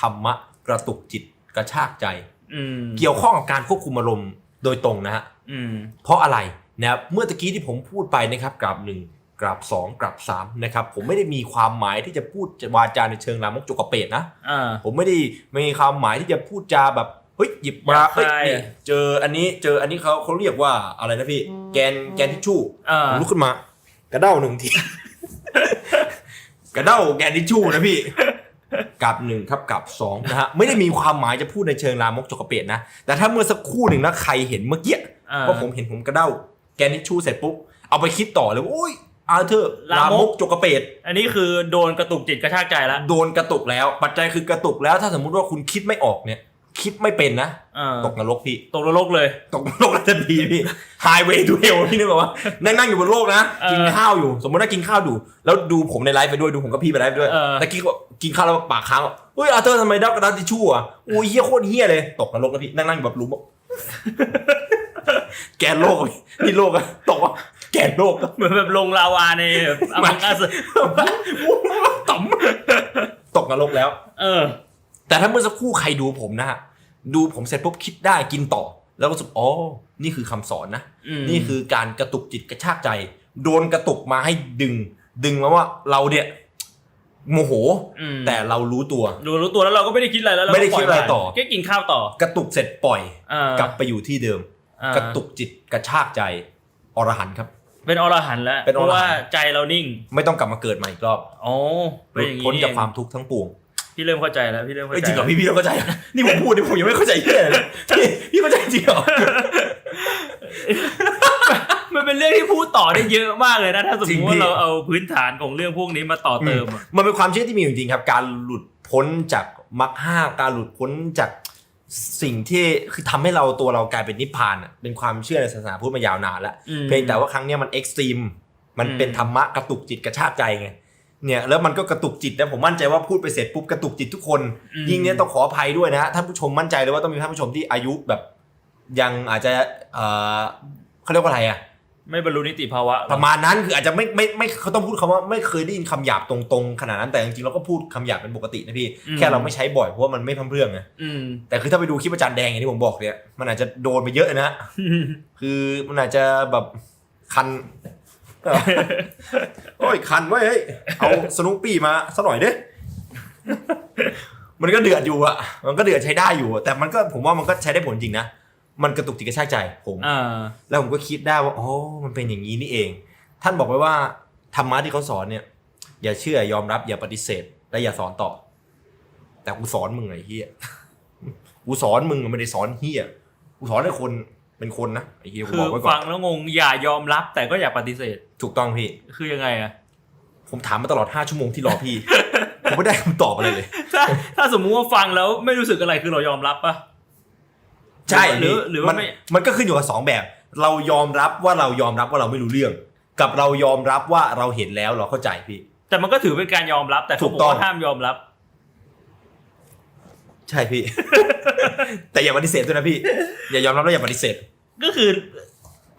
ธรรมะกระตุกจิตกระชากใจอืมเกี่ยวข้องกับการควบคุมอารมณ์โดยตรงนะฮะอืมเพราะอะไรนะครับเมื่อตะกี้ที่ผมพูดไปนะครับกราบหนึ่งกราบสองกราบสามนะครับผมไม่ได้มีความหมายที่จะพูดวาจาในเชิงลามกจกกระเปดนะอ่าผมไม่ได้มีความหมายที่จะพูดจาแบบเฮ้ยหยิบมาหยาบเฮ้ยคายนี่เจออันนี้เจออันนี้เขาเขาเรียกว่าอะไรนะพี่ แกนแกนทิชชู่อ่าผมลุกขึ้นมา กระเด้าหนึ่งทีกระเด้าแกนทิชชู่นะพี่ กับหนึ่งครับกับสองนะฮะไม่ได้มีความหมายจะพูดในเชิงลามกจกกระเปดนะ แต่ถ้าเมื่อสักครู่หนึ่งนะใครเห็นเมื่อกี้อ่าว่าผมเห็นผมกระเด้า แกนทิชชู่เสร็จปุ๊บเอาไปคิดต่อเลยว่าโอ้ยอาเธอร์ลาลามกมกจกกระเปดอันนี้คือโดนกระตุกจิตกระชากใจแล้ว โดนกระตุกแล้ว ปัจจัยคือกระตุกแล้วถ้าสมมุติว่าคุณคิดไม่ออกเนี่ย คิดไม่เป็นนะอ่าตกนรกพี่ ตกนรกเลย ตกนรกทันทีพี่ Highway to Hell พี่นึกออกว่านั่งนั่งอยู่บนโลกนะเออกินข้าวอยู่ สมมติว่ากินข้าวดู แล้วดูผมในไลฟ์ไปด้วยดูผมกับพี่ไปไลฟ์ไปด้วยเออตะกี้ก็กินข้าวแล้วปากค้างเฮ้ยอาเธอร์ทำไมดักกระดาษทิชชู่อะอุ้ยเฮี้ยโคตรเฮี้ยเลย ตกนรกแล้วพี่นั่งนั่งอยู่แบบรู้แกนโลกอะพี่นี่โลกอะตกอะแกนโลกอะเหมือนแบบลงลาวาในแบบอมังกัสต่ำตกนรกแล้ว เออ แต่ถ้าเมื่อสักครู่ใครดูผมนะฮะดูผมเสร็จปุ๊บคิดได้กินต่อ แล้วก็รู้สึกอ๋อนี่คือคำสอนนะอืมนี่คือการกระตุกจิตกระชากใจ โดนกระตุกมาให้ดึง ดึงมาว่าเราเนี่ยโมโหมแต่เรารู้ตัวรู้รู้ตัวแล้วเราก็ไม่ได้คิดอะไรแล้วเราไม่ได้คิดอะไรปยผ่านต่อแค่กินข้าวต่อ กระตุกเสร็จปล่อยอ่ากลับไปอยู่ที่เดิมอ่ากระตุกจิตกระชากใจอรหันต์ครับ เป็นอรหันต์แล้วเป็นเพอรหันต์ราะว่าใจเรานิ่ง ไม่ต้องกลับมาเกิดใหม่อีกรอบอ๋อหเป็นลุดอย่างนี้พ้นจากเองความทุกข์ทั้งปวง พี่เริ่มเข้าใจแล้วพี่เริ่มเข้าเอ้ยใจจริงเหรอพี่พี่ต้องเข้าใจ นี่ผมพูดนี่ผมยังไม่เข้าใจเหี้ยเลยพี่พี่เข้าใจจริงเหรอมันเป็นเรื่องที่พูดต่อได้เยอะมากเลยนะถ้าสมจริมงติพี่ว่าเราเอาพื้นฐานของเรื่องพวกนี้มาต่อเติมอะมันเป็นความเชื่อที่มีอยู่จริงครับ การหลุดพ้นจากมรรคห้าการหลุดพ้นจากสิ่งที่คือทำให้เราตัวเรากลายเป็นนิพพานอะเป็นความเชื่อในศาสนาพุทธมายาวนานแล้วอืมเพียงแต่ว่าครั้งเนี้ยมันเอ็กซ์ตรีมมันเป็นอืมธรรมะกระตุกจิตกระชากใจไง เนี่ยแล้วมันก็กระตุกจิตนะผมมั่นใจว่าพูดไปเสร็จปุ๊บกระตุกจิตทุกคนอืมยิ่งเนี้ยต้องขออภัยด้วยนะฮะท่านผู้ชมมั่นใจเลยว่าต้องมีท่านผู้ชมที่อายุแบบ ยังอาจจะเออเขาเรียกว่าอะไรอะไม่บรรลุนิติภาวะประมาณนั้นคืออาจจะไม่ไม่ไม่เขาต้องพูดคำว่าไม่เคยได้ยินคำหยาบตรงๆ ขนาดนั้นแต่จริงๆเราก็พูดคำหยาบเป็นปกตินะพี่แค่เราไม่ใช้บ่อยเพราะว่ามันไม่พร่ำเพรื่องไงอืมแต่คือถ้าไปดูคลิปอาจารย์แดงอย่างที่ผมบอกเนี่ยมันอาจจะโดนไปเยอะนะคือมันอาจจะแบบคัน โอ้ยคันไว้ยเฮ้ยเอาสนุปปี้มาสักหน่อยเด้มันก็เดือดอยู่อะมันก็เดือดใช้ได้อยู่ แต่มันก็ผมว่ามันก็ใช้ได้ผลจริงนะ มันกระตุกจิตกระชากใจผมอ่าแล้วผมก็คิดได้ว่าอ๋อมันเป็นอย่างนี้นี่เอง ท่านบอกไว้ว่าธรรมะที่เขาสอนเนี่ย อย่าเชื่อยอมรับอย่าปฏิเสธ และอย่าสอนต่อ แต่กูสอนมึงไอ้เฮียกูสอนมึงไม่ได้สอนเฮียกูสอนให้คน เป็นคนนะไอ้เฮียกูคืบออกไว้ก่อฟันงแล้วงงอย่ายอมรับแต่ก็อย่าปฏิเสธ ถูกต้องพี่ คือยังไงอะผมถามมาตลอดห้าชั่วโมงที่รอพี่ ผมไม่ได้คำตอบอะไรเลย ถ้าถ้าสมมุติว่าฟังแล้วไม่รู้สึกอะไรคือเรายอมรับปะ ใช่หรือหรือว่ามันไม่มันก็ขึ้นอยู่กับสองแบบ เรายอมรับว่าเรายอมรับว่าเราไม่รู้เรื่อง กับเรายอมรับว่าเราเห็นแล้วเราเข้าใจพี่ แต่มันก็ถือเป็นการยอมรับแต่ถูเขากบอกต้อง ว่าห้ามยอมรับ ใช่พี่ แต่อย่าปฏิเสธด้วยนะพี่ อย่ายอมรับแล้วอย่าปฏิเสธ ก็คือ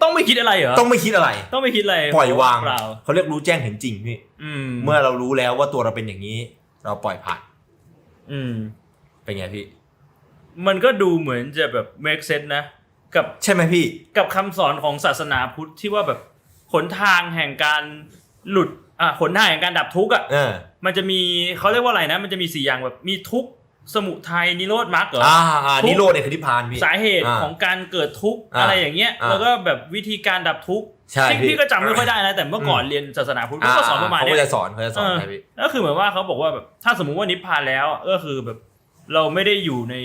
ต้องไม่คิดอะไรเหรอต้องไม่คิดอะไร ต้องไม่คิดอะไรปล่อยวาง เปล่าเขาเรียกรู้แจ้งเห็นจริงพี่อืมเมื่อเรารู้แล้วว่าตัวเราเป็นอย่างนี้ เราปล่อยผ่านอืม เป็นไงพี่ มันก็ดูเหมือนจะแบบ make sense นะ กับใช่ไหมพี่ กับคำสอนของศาสนาพุทธที่ว่าแบบหนทางแห่งการหลุดอะหนทางแห่งการดับทุกข์อะ เออ มันจะมีเขาเรียกว่าอะไรนะ มันจะมีสี่อย่างแบบมีทุกข์ สมุทัยนิโรธมรรคเหรออ่าอ่าทุกนิโรธเนี่ยคือนิพพานพี่ สาเหตุอ่าของการเกิดทุกข์อ่าอะไรอย่างเงี้ย อ่าแล้วก็แบบวิธีการดับทุกข์ใช่ซึ่งพี่ พี่ก็จำไม่ค่อยได้นะแต่เมื่อก่อนอืมเรียนศาสนาพุทธก็สอนประมาณเขาเนี้ก็ยจะสอนเขาจะสอนเออใช่พี่ ก็คือเหมือนว่าเขาบอกว่าแบบถ้าสมมุติว่านิพพานแล้วก็คือแบบเราไม่ได้อยู่ใน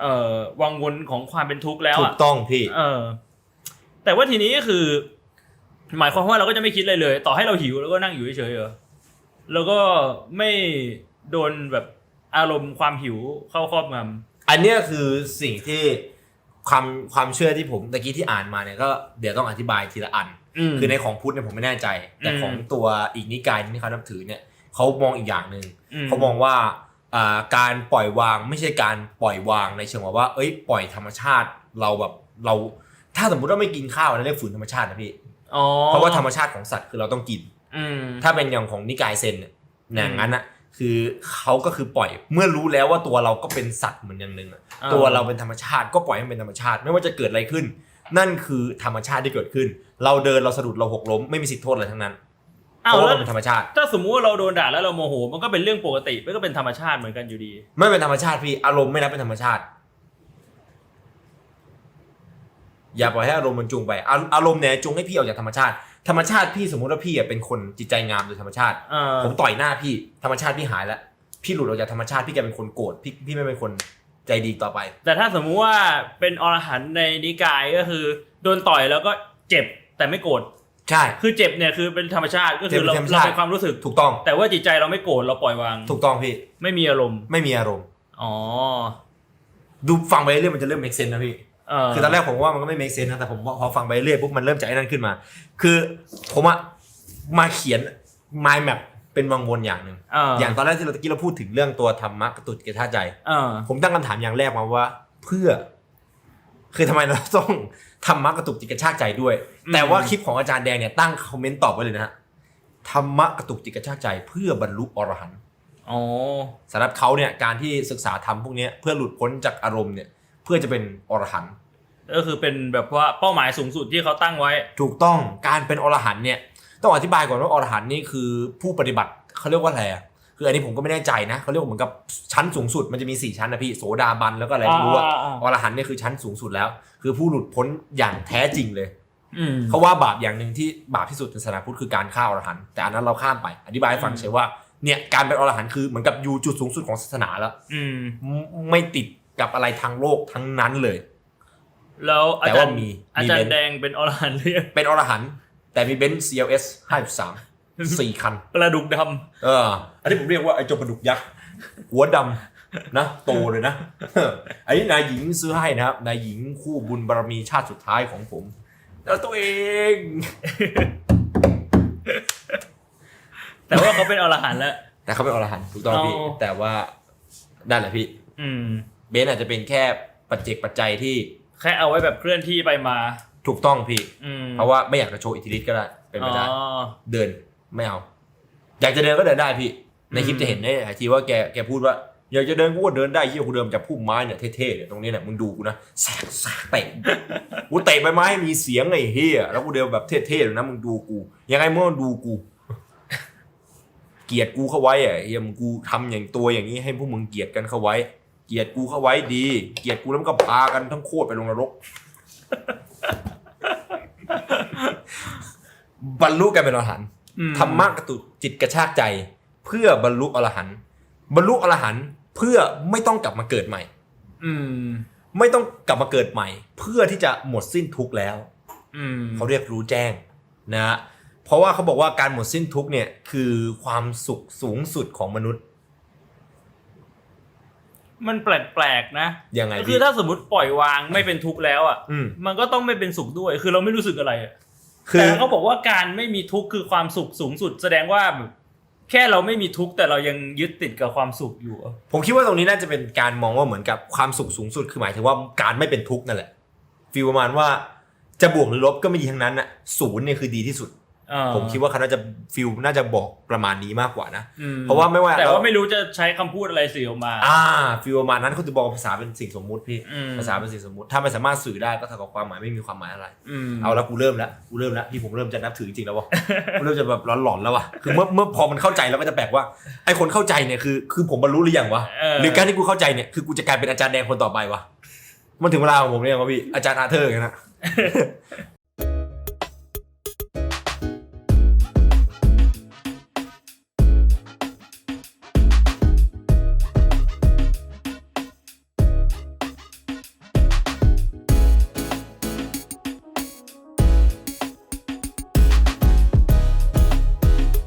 เอ่อวังวนของความเป็นทุกข์แล้วถูอะกต้องพี่ เออ แต่ว่าทีนี้ก็คือ หมายความว่าเราก็จะไม่คิดอะไรเลย ต่อให้เราหิวแล้วก็นั่งอยู่เฉยๆเหรอแล้วก็ไม่โดนแบบ อารมณ์ความหิวเข้าครอบงำอันเนี้ยคือสิ่งที่ความความเชื่อที่ผมตะกี้ที่อ่านมาเนี่ยก็เดี๋ยวต้องอธิบายทีละอันคือในของพุทธเนี่ยผมไม่แน่ใจ แต่อืมของตัวอีกนิกายที่เขานับถือเนี่ยเขามองอีกอย่างหนึ่งมเขามองว่าอ่าการปล่อยวางไม่ใช่การปล่อยวางในเชิงว่าเอ้ยปล่อยธรรมชาติเราแบบเรา ถ้าสมมติว่าไม่กินข้าวนั่นเรียกฝืนธรรมชาตินะพี่อ๋อเพราะว่าธรรมชาติของสัตว์คือเราต้องกิน อืม ถ้าเป็นอย่างของนิกายเซนเนี่ยอย่างนั้นนะ คือเขาก็คือปล่อยเมื่อรู้แล้วว่าตัวเราก็เป็นสัตว์เหมือนอย่างหนึ่งอะอ่าตัวเราเป็นธรรมชาติก็ปล่อยให้มันเป็นธรรมชาติ ไม่ว่าจะเกิดอะไรขึ้น นั่นคือธรรมชาติที่เกิดขึ้น เราเดินเราสะดุดเราหกล้มไม่มีสิทธิ์โทษอะไรทั้งนั้นเพอ้าวราะว่าแล้มัวนเป็นธรรมชาติ ถ้าสมมุติว่าเราโดนด่าแล้วเราโมโหมันก็เป็นเรื่องปกติมันก็เป็นธรรมชาติเหมือนกันอยู่ดี ไม่เป็นธรรมชาติพี่อารมณ์ไม่นับเป็นธรรมชาติ อย่าปล่อยให้อารมณ์มันจูงไปอาอารมณ์เนี่ยจูงให้พี่ออกจากธรรมชาติ ธรรมชาติพี่สมมติว่าพี่อะเป็นคนจิตใจงามโดยธรรมชาติเออผมต่อยหน้าพี่ธรรมชาติพี่หายแล้วพี่หลุดออกจากธรรมชาติพี่กลายเป็นคนโกรธพี่พี่ไม่เป็นคนใจดีต่อไป แต่ถ้าสมมุติว่าเป็นอรหันต์ในนิกายก็คือ โดนต่อยแล้วก็เจ็บแต่ไม่โกรธใช่ คือเจ็บเนี่ยคือเป็นธรรมชาติก็คือเราเจ็บเป็นธรรมเราชาติ เป็นความรู้สึก ถูกต้องแต่ว่าจิตใจเราไม่โกรธเราปล่อยวาง ถูกต้องพี่ไม่มีอารมณ์ไม่มีอารมณ์ อ๋อ ดูฟังไปเรื่อยมันจะเริ่ม make sense นะพี่เออ คือตอนแรกผมว่ามันก็ไม่ make sense นะแต่ผมพอฟังไปเรื่อยปุ๊บมันเริ่มจากไอ้นั่นขึ้นมา คือผมอะมาเขียน mind map เป็นวังวนอย่างหนึ่งเอออย่างตอนแรกที่เราตะกี้เราพูดถึงเรื่องตัวธรรมะกระตุดกระชากใจเออผมตั้งคำถามอย่างแรกมาว่า เพื่อ คือทำไมเราต้องธรรมะกระตุกจิตกระชากใจด้วยอืมแต่ว่าคลิปของอาจารย์แดงเนี่ยตั้งคอมเมนต์ตอบไว้เลยนะฮะธรรมะกระตุกจิตกระชากใจ เพื่อบรรลุอรหันต์อ๋อสำหรับเขาเนี่ยการที่ศึกษาธรรมพวกเนี้ยเพื่อหลุดพ้นจากอารมณ์เนี่ย เพื่อจะเป็นอรหันต์ก็คือเป็นแบบว่าเป้าหมายสูงสุดที่เขาตั้งไว้ ถูกต้องการเป็นอรหันต์เนี่ยต้องอธิบายก่อนว่าอรหันต์นี่คือผู้ปฏิบัติเขาเรียกว่าอะไรอะคืออันนี้ผมก็ไม่แน่ใจนะเขาเรียกว่าเหมือนกับชั้นสูงสุดมันจะมีสี่ชั้นนะพี่โสดาบันแล้วก็อะไรไม่รู้อะอ่าอ่าอ่าอรหันต์เนี่ยคือชั้นสูงสุดแล้ว คือผู้หลุดพ้นอย่างแท้จริงเลยอืมเขาว่าบาปอย่างหนึ่งที่บาปที่สุดในศาสนาพุทธคือการฆ่าอรหันต์แต่อันนั้นเราข้ามไป อธิบายให้ฟังอืมเฉยว่าเนี่ยการเป็นอรหันต์คือเหมือนกับอยู่จุดสูงสุดของศาสนาแล้วอืมไม่ไม่ติด กับอะไรทางโลกทั้งนั้นเลย แล้วอาแต่จารว่าย์มีอามีจารเบนย์ซ์แดงเป็นอรหันต์หรือยังเป็นอรหันต์แต่มีเบนซ์ CLS 53สี่คันกระดูกดเออ อันนี้ผมเรียกว่าไอ้เจาปลาดุกยักษ์หัวดำนะโตเลยนะอันนี้นายหญิงซื้อให้นะครับนายหญิงคู่บุญบารมีชาติสุดท้ายของผม แล้วตัวเองำแต่ว่าเขาเป็นอรหันต์แล้ว แต่เขาเป็นอรหันต์ถูกต้องพี่เอาแต่ว่านั่นแหละพี่ อืม เบนซ์อาจจะเป็นแค่ปัจเจกปัจจัยที่แค่เอาไว้แบบเคลื่อนที่ไปมา ถูกต้องพี่ อืมเพราะว่าไม่อยากจะโชว์อิทธิฤทธิ์ก็ได้เป็นไปได้อ๋อ เดินไม่เอา อยากจะเดินก็เดินได้พี่ ในคลิปอืม จะเห็นได้ไอทีว่าแกแกพูดว่าอยากจะเดินกูก็เดินได้เฮียกูเดินจากพุ่มไม้เนี่ยเท่ๆเนี่ยตรงนี้เนี่ยมึงดูกูนะแสกแสกเตะกูเตะใบไม้ให้มีเสียงไอ้เฮียแล้วกูเดินแบบเท่ๆเลยนะมึงดูกูยังไงมึงก็ดูกู เกลียดกูเข้าไว้อะเฮียมึงกูทำอย่างตัวอย่างนี้ให้พวกมึงเกลียดกันเข้าไว้ เกลียดกูเข้าไว้ดี เกลียดกูแล้วมันก็พากันทั้งโคตรไปลงนรก บรรลุกันเป็นอรหันต์อืมธรรมะกระตุกจิตกระชากใจ เพื่อบรรลุอรหันต์บรรลุอรหันต์เพื่อไม่ต้องกลับมาเกิดใหม่ อืม ไม่ต้องกลับมาเกิดใหม่ เพื่อที่จะหมดสิ้นทุกข์แล้ว อืมเขาเรียกรู้แจ้ง นะฮะเพราะว่าเขาบอกว่าการหมดสิ้นทุกข์เนี่ยคือความสุขสูงสุดของมนุษย์ มันแปลกๆนะยังไงคืพี่อถ้าสมมติปล่อยวางไม่เป็นทุกข์แล้วอะอืมมันก็ต้องไม่เป็นสุขด้วย คือเราไม่รู้สึกอะไรอะคือแต่เขาบอกว่าการไม่มีทุกข์คือความสุขสูงสุด แสดงว่าแบบแค่เราไม่มีทุกข์แต่เรายังยึดติดกับความสุขอยู่อะผมคิดว่าตรงนี้น่าจะเป็นการมองว่าเหมือนกับความสุขสูงสุด คือหมายถึงว่าการไม่เป็นทุกข์นั่นแหละฟีลประมาณว่าจะบวกหรือลบก็ไม่ดีทั้งนั้นน่ะศูนย์เนี่ยคือดีที่สุดเออ ผมคิดว่าเขาน่าจะฟิลน่าจะบอกประมาณนี้มากกว่านะอืมเพราะว่าไม่ว่าแต่ว่าเราไม่รู้จะใช้คำพูดอะไรสื่อออกมา อ่าฟิลประมาณนั้นเขาจะบอกว่าภาษาเป็นสิ่งสมมุติพี่อืมภาษาเป็นสิ่งสมมุติ ถ้าไม่สามารถสื่อได้ก็เท่ากับความหมายไม่มีความหมายอะไรอืมเอาละกูเริ่มแล้วกูเริ่มแล้วพี่ผมเริ่มจะนับถือจริงๆแล้ววะกูเริ่มจะแบบหลอนๆแล้ววะคือเมื่อเมื่อพอมันเข้าใจแล้วก็จะแปลกว่าไอ้คนเข้าใจเนี่ยคือคือผมบรรลุหรือยังวะเออหรือการที่กูเข้าใจเนี่ยคือกูจะกลายเป็นอาจารย์แดงคนต่อไปวะมันถึงเวลาของผมเรียกว่าพี่อาจารย์อาเธอร์กันนะ